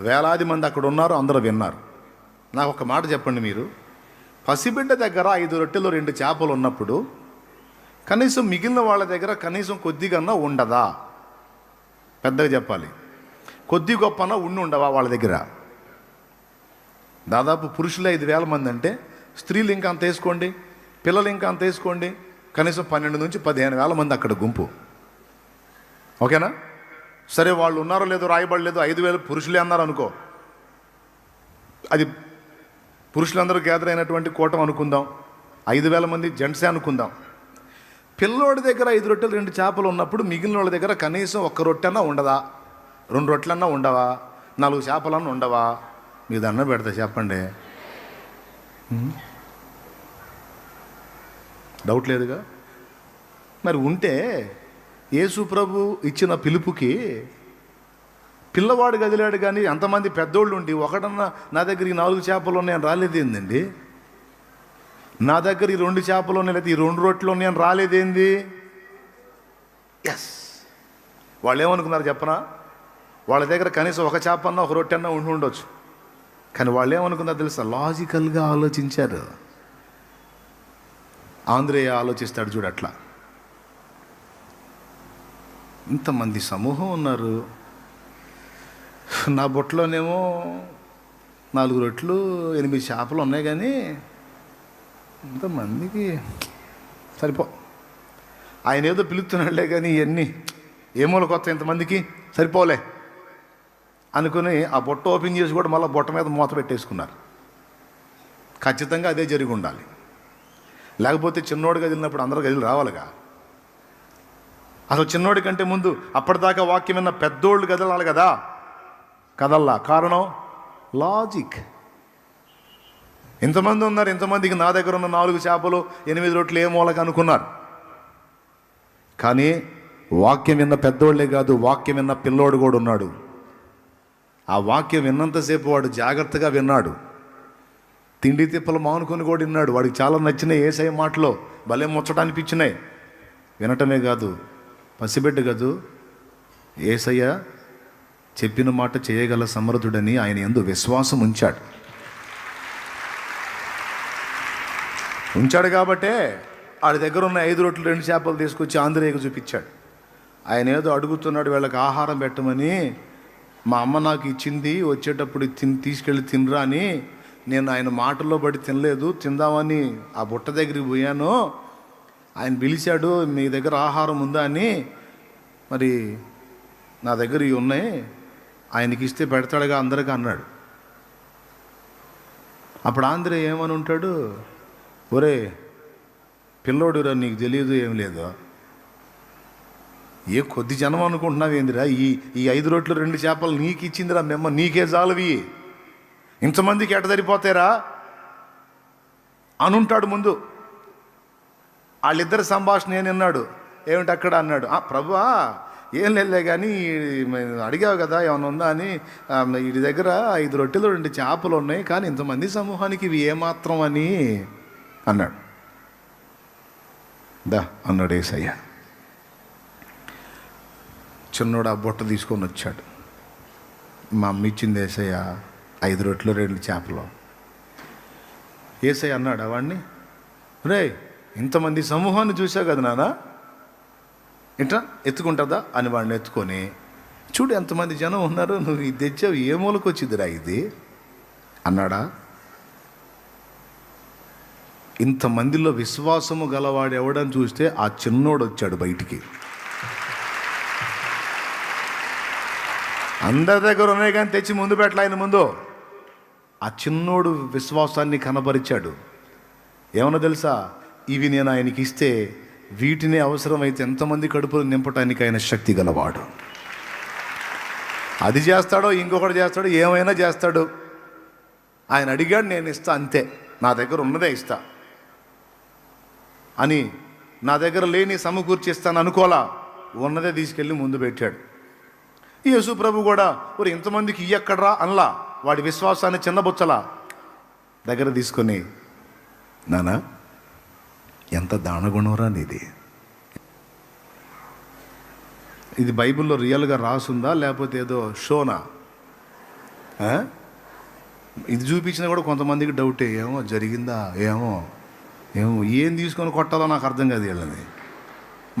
వేలాది మంది అక్కడ ఉన్నారు అందరూ విన్నారు. నాకు ఒక మాట చెప్పండి మీరు. పసిబిడ్డ దగ్గర ఐదు రొట్టెలు రెండు చేపలు ఉన్నప్పుడు కనీసం మిగిలిన వాళ్ళ దగ్గర కనీసం కొద్దిగన్నా ఉండదా? పెద్దగా చెప్పాలి. కొద్ది గొప్పన ఉండి ఉండవా వాళ్ళ దగ్గర? దాదాపు పురుషులు ఐదు వేల మంది అంటే స్త్రీలు ఇంకా అంత వేసుకోండి పిల్లలు ఇంకా అంత వేసుకోండి. కనీసం పన్నెండు నుంచి పదిహేను వేల మంది అక్కడ గుంపు. ఓకేనా? సరే వాళ్ళు ఉన్నారో లేదో రాయబడలేదు ఐదు వేలు పురుషులే అన్నారు అనుకో. అది పురుషులందరూ గ్యాదర్ అయినటువంటి కూటం అనుకుందాం. ఐదు వేల మంది జెంట్సే అనుకుందాం. పిల్లోడి దగ్గర ఐదు రొట్టెలు రెండు చేపలు ఉన్నప్పుడు మిగిలిన వాళ్ళ దగ్గర కనీసం ఒక్క రొట్టెన్నా ఉండదా? రెండు రొట్టెలన్నా ఉండవా? నాలుగు చేపలన్నా ఉండవా? మీ దండం పెడతా చెప్పండి. డౌట్ లేదుగా? మరి ఉంటే యేసు ప్రభు ఇచ్చిన పిలుపుకి పిల్లవాడు కదిలాడు కానీ అంతమంది పెద్దోళ్ళు ఉండి ఒకటన్నా నా దగ్గర ఈ నాలుగు చేపలు ఉన్నాయని రాలేదేందండి నా దగ్గర ఈ రెండు చేపలు ఉన్నాయి లేదా ఈ రెండు రొట్టెలు ఉన్నాయని రాలేదేంది ఎస్ వాళ్ళు ఏమనుకున్నారు చెప్పనా? వాళ్ళ దగ్గర కనీసం ఒక చేప అన్నా ఒక రొట్టె అన్నా ఉండి ఉండొచ్చు. కానీ వాళ్ళు ఏమనుకున్నారు తెలుసా? లాజికల్గా ఆలోచించారు. ఆంధ్రేయ ఆలోచిస్తాడు చూడు అట్లా. ఇంతమంది సమూహం ఉన్నారు. నా బొట్టలోనేమో నాలుగు రొట్లు ఎనిమిది చేపలు ఉన్నాయి కానీ ఇంతమందికి సరిపో. ఆయన ఏదో పిలుస్తున్నాడులే కానీ ఇవన్నీ ఏమోలు కొత్త ఇంతమందికి సరిపోలే అనుకుని ఆ బొట్ట ఓపెన్ చేసి కూడా మళ్ళీ బొట్ట మీద మూత పెట్టేసుకున్నారు. ఖచ్చితంగా అదే జరిగి ఉండాలి. లేకపోతే చిన్నోడు గదిలినప్పుడు అందరూ గదిలు రావాలిగా. అసలు చిన్నోడి కంటే ముందు అప్పటిదాకా వాక్యం విన్న పెద్దోళ్ళు కదలాలి కదా? కదల్లా. కారణం? లాజిక్. ఇంతమంది ఉన్నారు ఇంతమందికి నా దగ్గర ఉన్న నాలుగు చేపలు ఎనిమిది రొట్లు ఏ మూలక అనుకున్నారు. కానీ వాక్యం విన్న పెద్దోళ్ళే కాదు వాక్యం విన్న పిల్లోడు కూడా ఉన్నాడు. ఆ వాక్యం విన్నంతసేపు వాడు జాగ్రత్తగా విన్నాడు. తిండి తిప్పలు మానుకొని కూడా విన్నాడు. వాడికి చాలా నచ్చినాయి ఏసఐ మాటలో. భలే ముచ్చట అనిపించినాయి. వినటమే కాదు పసిబిడ్డ గదు ఏసయ్య చెప్పిన మాట చేయగల సమర్థుడని ఆయన ఎందు విశ్వాసం ఉంచాడు. ఉంచాడు కాబట్టే వాడి దగ్గర ఉన్న ఐదు రొట్లు రెండు చేపలు తీసుకొచ్చి ఆంధ్రేయకు చూపించాడు. ఆయన ఏదో అడుగుతున్నాడు వీళ్ళకి ఆహారం పెట్టమని. మా అమ్మ నాకు ఇచ్చింది వచ్చేటప్పుడు తిని తీసుకెళ్ళి తినరా అని. నేను ఆయన మాటల్లో పడి తినలేదు తిందామని ఆ బుట్ట దగ్గరికి పోయాను. ఆయన పిలిచాడు మీ దగ్గర ఆహారం ఉందా? అని మరి నా దగ్గర ఇవి ఉన్నాయి. ఆయనకి ఇస్తే పెడతాడుగా అందరికీ అన్నాడు. అప్పుడు ఆంధ్ర ఏమని ఉంటాడు? ఒరే పిల్లోడురా నీకు తెలియదు ఏం లేదు. ఏ కొద్ది జనం అనుకుంటున్నావు ఏందిరా? ఈ ఈ ఐదు రోట్లు రెండు చేపలు నీకు ఇచ్చిందిరా మెమ్మ నీకే జాలవి ఇంతమందికి ఎట సరిపోతారా అనుంటాడు ముందు. వాళ్ళిద్దరి సంభాషణ నేను విన్నాడు? ఏమిటి అక్కడ అన్నాడు? "ఆ, ప్రభువా ఏం లేదులే కానీ మేము అడిగావు కదా ఏమైనా ఉందా? అని వీడి దగ్గర ఐదు రొట్టెలు రెండు చేపలు ఉన్నాయి కానీ ఇంతమంది సమూహానికి ఇవి ఏమాత్రం అని అన్నాడు. దా అన్నాడు ఏసయ్య. చిన్నోడు ఆ బుట్ట తీసుకొని వచ్చాడు. మా అమ్మ ఇచ్చింది ఏసయ్య ఐదు రొట్టెలు రెండు చేపలు. ఏసయ్య అన్నాడు వాడిని రే ఇంతమంది సమూహాన్ని చూసావు కదా నాన్న ఇంటా ఎత్తుకుంటుందా అని వాడిని ఎత్తుకొని చూడు ఎంతమంది జనం ఉన్నారు నువ్వు ఇది తెచ్చావు ఏ మూలకు వచ్చిందిరా ఇది? అన్నాడా. ఇంతమందిలో విశ్వాసము గలవాడు ఎవడని చూస్తే ఆ చిన్నోడు వచ్చాడు బయటికి. అందరి దగ్గర ఉన్నాయి కానీ తెచ్చి ముందు పెట్టలే ఆయన ముందు. ఆ చిన్నోడు విశ్వాసాన్ని కనబరిచాడు. ఏమన్నా తెలుసా? ఇవి నేను ఆయనకి ఇస్తే వీటిని అవసరమైతే ఎంతమంది కడుపులు నింపటానికి ఆయన శక్తి గలవాడు. అది చేస్తాడో ఇంకొకటి చేస్తాడో ఏమైనా చేస్తాడు. ఆయన అడిగాడు నేను ఇస్తా అంతే. నా దగ్గర ఉన్నదే ఇస్తా. అని నా దగ్గర లేని సమకూర్చి ఇస్తాను అనుకోలా. ఉన్నదే తీసుకెళ్ళి ముందు పెట్టాడు. యేసు ప్రభు కూడా ఒరు ఇంతమందికి ఇయ్యక్కడ్రా? అనలా. వాడి విశ్వాసాన్ని చిన్నబుచ్చలా. దగ్గర తీసుకొని నానా ఎంత దానగుణంరా నీది? ఇది బైబిల్లో రియల్గా రాసుందా? లేకపోతే ఏదో షోనా? ఇది చూపించినా కూడా కొంతమందికి డౌటే ఏమో జరిగిందా? ఏమో? ఏమో ఏం తీసుకొని కొట్టాలో నాకు అర్థం కాదు వీళ్ళని.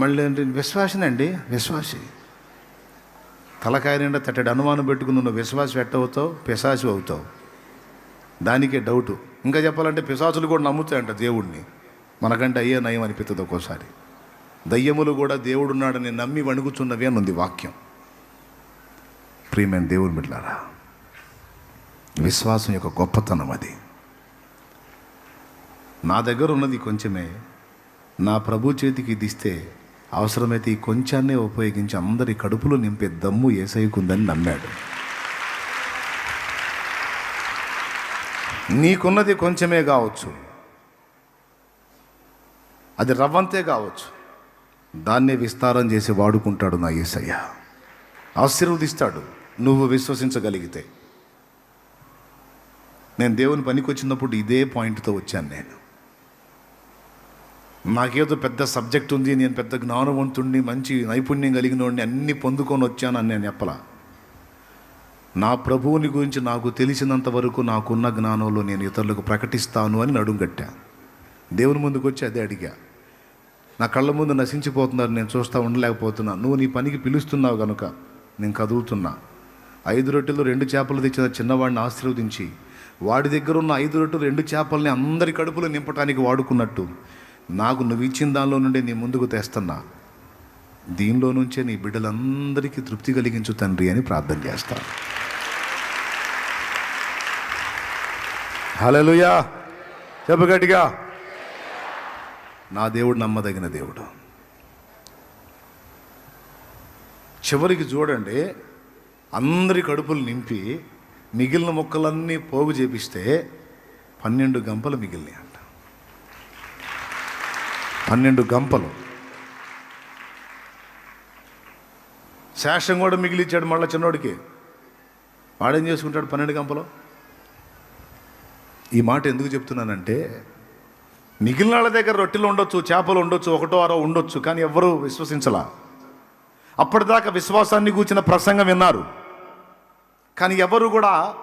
మళ్ళీ ఏంటి? విశ్వాసనండి విశ్వాసి. తలకాయ నిండా తట్టడి అనుమానం పెట్టుకుని నువ్వు విశ్వాసం ఎట్టవుతావు పిశాసి అవుతావు. దానికే డౌటు. ఇంకా చెప్పాలంటే పిశాచులు కూడా నమ్ముతాయంట దేవుడిని మనకంటే అయ్యే నయం అనిపిస్తుంది ఒక్కోసారి. దయ్యములు కూడా దేవుడున్నాడని నమ్మి వణుకుచున్నవి అని ఉంది వాక్యం. ప్రియమైన దేవుని బిడ్డారా విశ్వాసం యొక్క గొప్పతనం అది. నా దగ్గర ఉన్నది కొంచెమే నా ప్రభు చేతికి దిస్తే అవసరమైతే ఈ కొంచాన్నే ఉపయోగించి అందరి కడుపులో నింపే దమ్ము ఏసైకుందని నమ్మాడు. నీకున్నది కొంచెమే కావచ్చు. అది రవ్వంతే కావచ్చు. దాన్నే విస్తారం చేసి వాడుకుంటాడు నా ఏసయ్య. ఆశీర్వదిస్తాడు నువ్వు విశ్వసించగలిగితే. నేను దేవుని పనికి వచ్చినప్పుడు ఇదే పాయింట్తో వచ్చాను నేను. నాకేదో పెద్ద సబ్జెక్ట్ ఉంది నేను పెద్ద జ్ఞానవంతుణ్ణి మంచి నైపుణ్యం కలిగిన వాడిని అన్ని పొందుకొని వచ్చానని నేను చెప్పలా. నా ప్రభువుని గురించి నాకు తెలిసినంత వరకు నాకున్న జ్ఞానంలో నేను ఇతరులకు ప్రకటిస్తాను అని నడుంగట్టా దేవుని ముందుకు వచ్చి అదే అడిగా. నా కళ్ళ ముందు నశించిపోతున్నారు నేను చూస్తూ ఉండలేకపోతున్నా నువ్వు నీ పనికి పిలుస్తున్నావు కనుక నేను కదులుతున్నా. ఐదు రొట్టెలు రెండు చేపలు తెచ్చిన చిన్నవాడిని ఆశీర్వదించి వాడి దగ్గర ఉన్న ఐదు రొట్టెలు రెండు చేపల్ని అందరి కడుపులో నింపడానికి వాడుకున్నట్టు నాకు నువ్వు ఇచ్చిన దానిలో నుండి నీ ముందుకు తెస్తున్నా. దీనిలో నుంచే నీ బిడ్డలందరికీ తృప్తి కలిగించు తండ్రి అని ప్రార్థన చేస్తాను. హలోయా చెప్పగట్టిగా నా దేవుడు నమ్మదగిన దేవుడు. చివరికి చూడండి అందరి కడుపులు నింపి మిగిలిన మొక్కలన్నీ పోగు చేపిస్తే పన్నెండు గంపలు మిగిలినాయి అంట. పన్నెండు గంపలు. శేషం కూడా మిగిలిచ్చాడు మళ్ళీ చిన్నోడికి. వాడేం చేసుకుంటాడు పన్నెండు గంపలు? ఈ మాట ఎందుకు చెప్తున్నానంటే మిగిలిన వాళ్ళ దగ్గర రొట్టెలు ఉండొచ్చు చేపలు ఉండొచ్చు ఒకటో ఆరో ఉండొచ్చు కానీ ఎవ్వరూ విశ్వసించలా. అప్పటిదాకా విశ్వాసాన్ని కూర్చిన ప్రసంగం విన్నారు. కానీ ఎవరు కూడా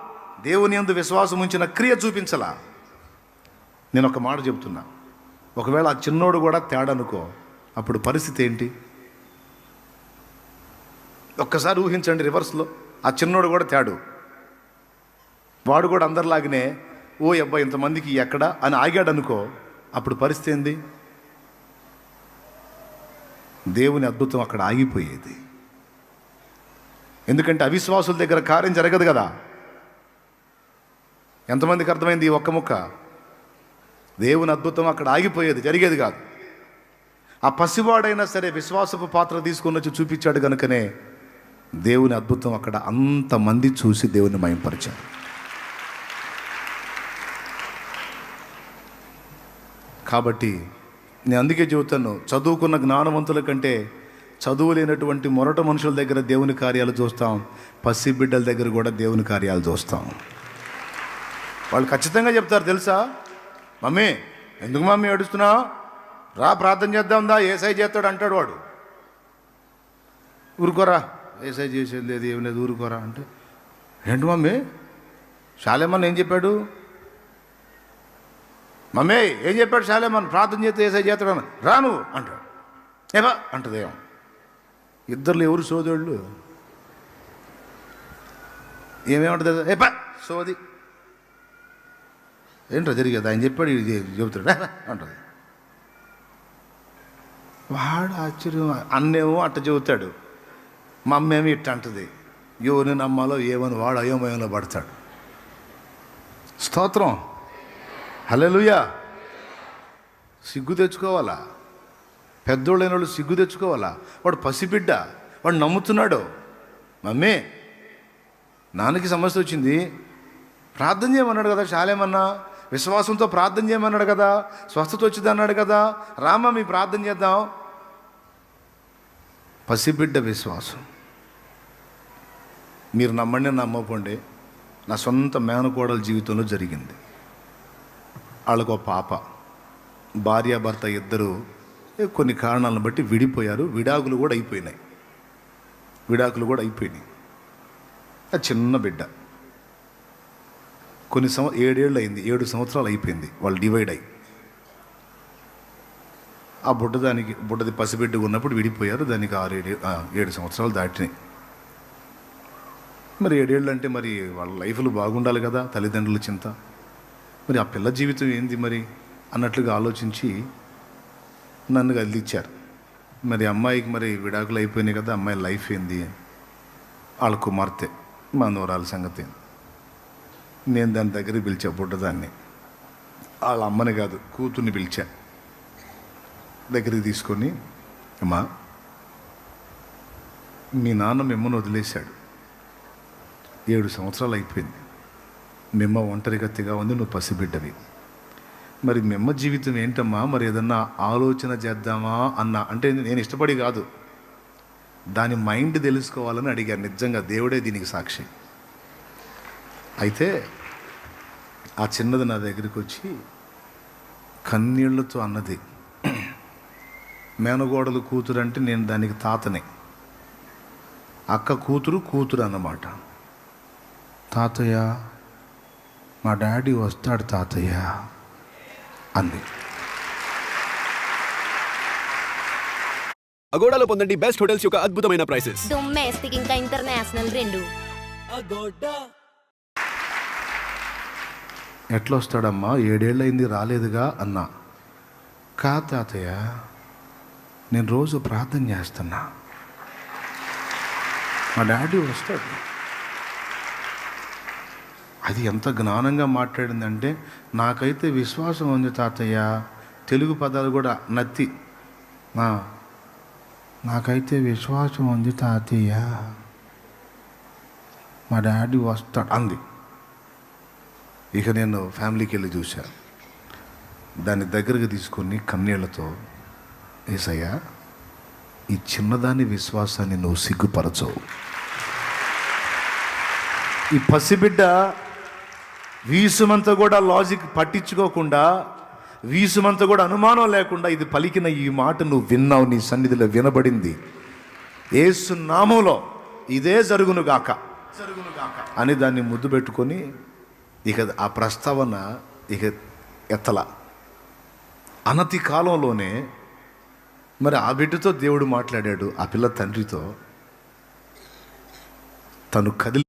దేవుని యందు విశ్వాసం ఉంచిన క్రియ చూపించలా. నేను ఒక మాట చెబుతున్నా. ఒకవేళ ఆ చిన్నోడు కూడా తేడనుకో అప్పుడు పరిస్థితి ఏంటి? ఒక్కసారి ఊహించండి రివర్స్లో. ఆ చిన్నోడు కూడా తేడు. వాడు కూడా అందరిలాగనే ఓ అబ్బాయి ఇంతమందికి ఎక్కడ అని ఆగాడనుకో అప్పుడు పరిస్థితి ఏంది? దేవుని అద్భుతం అక్కడ ఆగిపోయేది. ఎందుకంటే అవిశ్వాసుల దగ్గర కార్యం జరగదు కదా. ఎంతమందికి అర్థమైంది ఈ ఒక్క ముక్క? దేవుని అద్భుతం అక్కడ ఆగిపోయేది జరిగేది కాదు. ఆ పసివాడైనా సరే విశ్వాసపు పాత్ర తీసుకొని వచ్చి చూపించాడు కనుకనే దేవుని అద్భుతం అక్కడ అంతమంది చూసి దేవుని మయంపరిచారు. కాబట్టి నేను అందుకే చెబుతాను చదువుకున్న జ్ఞానవంతుల కంటే చదువు లేనటువంటి మొరట మనుషుల దగ్గర దేవుని కార్యాలు చూస్తాం పసి బిడ్డల దగ్గర కూడా దేవుని కార్యాలు చూస్తాం. వాళ్ళు ఖచ్చితంగా చెప్తారు తెలుసా? మమ్మీ ఎందుకు మమ్మీ ఏడుస్తున్నావు రా ప్రార్థన చేద్దాం దా ఏసై చేస్తాడు అంటాడు వాడు. ఊరుకోరా ఏసై చేసేది లేదు ఏం లేదు ఊరుకోరా అంటే ఏంటి మమ్మీ? శాలేమన్ ఏం చెప్పాడు? మమ్మీ ఏం చెప్పాడు చాలే మనం ప్రార్థన చేస్తే ఏసై చేస్తాడు రాను అంటాడు. ఏవా అంటదేమో ఇద్దరు ఎవరు సోదరుళ్ళు? ఏమేమంటుంది ఏపా సోది. ఏంటో జరిగేది? ఆయన చెప్పాడు ఇది చెబుతాడు అంటది. వాడు ఆశ్చర్యం. అన్నేమో అట్ట చెబుతాడు. మా ఇట్ట అంటది. ఎవరిని నమ్మాలో ఏమని వాడు అయోమయంలో పడతాడు. స్తోత్రం. హల్లెలూయా. సిగ్గు తెచ్చుకోవాలా? పెద్దోళ్ళైన వాళ్ళు సిగ్గు తెచ్చుకోవాలా? వాడు పసిబిడ్డ వాడు నమ్ముతున్నాడు. మమ్మీ నాన్నకి సమస్య వచ్చింది. ప్రార్థన చేయమన్నాడు కదా శాలేమన్నా? విశ్వాసంతో ప్రార్థన చేయమన్నాడు కదా? స్వస్థత వచ్చింది అన్నాడు కదా? రామ మీ ప్రార్థన చేద్దాం. పసిబిడ్డ విశ్వాసం. మీరు నమ్మండి నమ్మకండి నా సొంత మేనకోడల జీవితంలో జరిగింది. వాళ్ళకు ఒక పాప. భార్యాభర్త ఇద్దరు కొన్ని కారణాలను బట్టి విడిపోయారు. విడాకులు కూడా అయిపోయినాయి. విడాకులు కూడా అయిపోయినాయి. ఆ చిన్న బిడ్డ. కొన్ని సంవ ఏడేళ్ళు అయింది. ఏడు సంవత్సరాలు అయిపోయింది. వాళ్ళు డివైడ్ అయ్యి. ఆ బుడ్డ దానికి బుడ్డది పసిబిడ్డ ఉన్నప్పుడు విడిపోయారు. దానికి ఆరు ఏడు ఏడు సంవత్సరాలు దాటినాయి. మరి ఏడేళ్ళు అంటే మరి వాళ్ళ లైఫ్లు బాగుండాలి కదా తల్లిదండ్రుల చింత. మరి ఆ పిల్ల జీవితం ఏంది మరి అన్నట్లుగా ఆలోచించి నన్ను కదిలిచ్చారు. మరి అమ్మాయికి మరి విడాకులు అయిపోయినాయి కదా అమ్మాయి లైఫ్ ఏంది? వాళ్ళ కుమార్తె మా నూరాల సంగతి నేను దాని దగ్గర పిలిచా బుడ్డదాన్ని. వాళ్ళ అమ్మని కాదు కూతుర్ని పిలిచా. దగ్గరికి తీసుకొని అమ్మా మీ నాన్న మిమ్మల్ని వదిలేశాడు. ఏడు సంవత్సరాలు అయిపోయింది. మిమ్మ ఒంటరిగతిగా ఉంది నువ్వు పసిబిడ్డవి. మరి మిమ్మ జీవితం ఏంటమ్మా? మరి ఏదన్నా ఆలోచన చేద్దామా అన్న? అంటే నేను ఇష్టపడి కాదు. దాని మైండ్ తెలుసుకోవాలని అడిగాను నిజంగా దేవుడే దీనికి సాక్షి. అయితే ఆ చిన్నది నా దగ్గరికి వచ్చి కన్నీళ్ళతో అన్నది. మేనగోడలు కూతురు అంటే నేను దానికి తాతనే. అక్క కూతురు కూతురు అన్నమాట. తాతయ్య మా డాడీ వస్తాడు తాతయ్య అంది. అగోడాలో పొందండి బెస్ట్ హోటల్స్ యొక్క అద్భుతమైన ప్రైసెస్. డొమెస్టిక్ ఇంకా ఇంటర్నేషనల్ రెండు. ఎట్లా వస్తాడమ్మా ఏడేళ్ళయింది రాలేదుగా అన్నా. కా తాతయ్య? నేను రోజు ప్రార్థన చేస్తున్నా. మా డాడీ వస్తాడు. అది ఎంత జ్ఞానంగా మాట్లాడిందంటే నాకైతే విశ్వాసం ఉంది తాతయ్య. తెలుగు పదాలు కూడా నత్తి. నాకైతే విశ్వాసం ఉంది తాతయ్య. మా డాడీ వస్తాడు అంది. ఇక నేను ఫ్యామిలీకి వెళ్ళి చూశాను దాన్ని దగ్గరకు తీసుకొని కన్నీళ్ళతో ఏసయ్యా ఈ చిన్నదాని విశ్వాసాన్ని నువ్వు సిగ్గుపరచవు. ఈ పసిబిడ్డ వీసుమంతా కూడా లాజిక్ పట్టించుకోకుండా వీసుమంతా కూడా అనుమానం లేకుండా ఇది పలికిన ఈ మాట నువ్వు విన్నావు నీ సన్నిధిలో వినబడింది. ఏసు నామంలో ఇదే జరుగును గాక అని దాన్ని ముద్దు పెట్టుకొని ఇక ఆ ప్రస్తావన ఇక ఎత్తల. అనతి కాలంలోనే మరి ఆ బిడ్డతో దేవుడు మాట్లాడాడు ఆ పిల్ల తండ్రితో తను కదిలి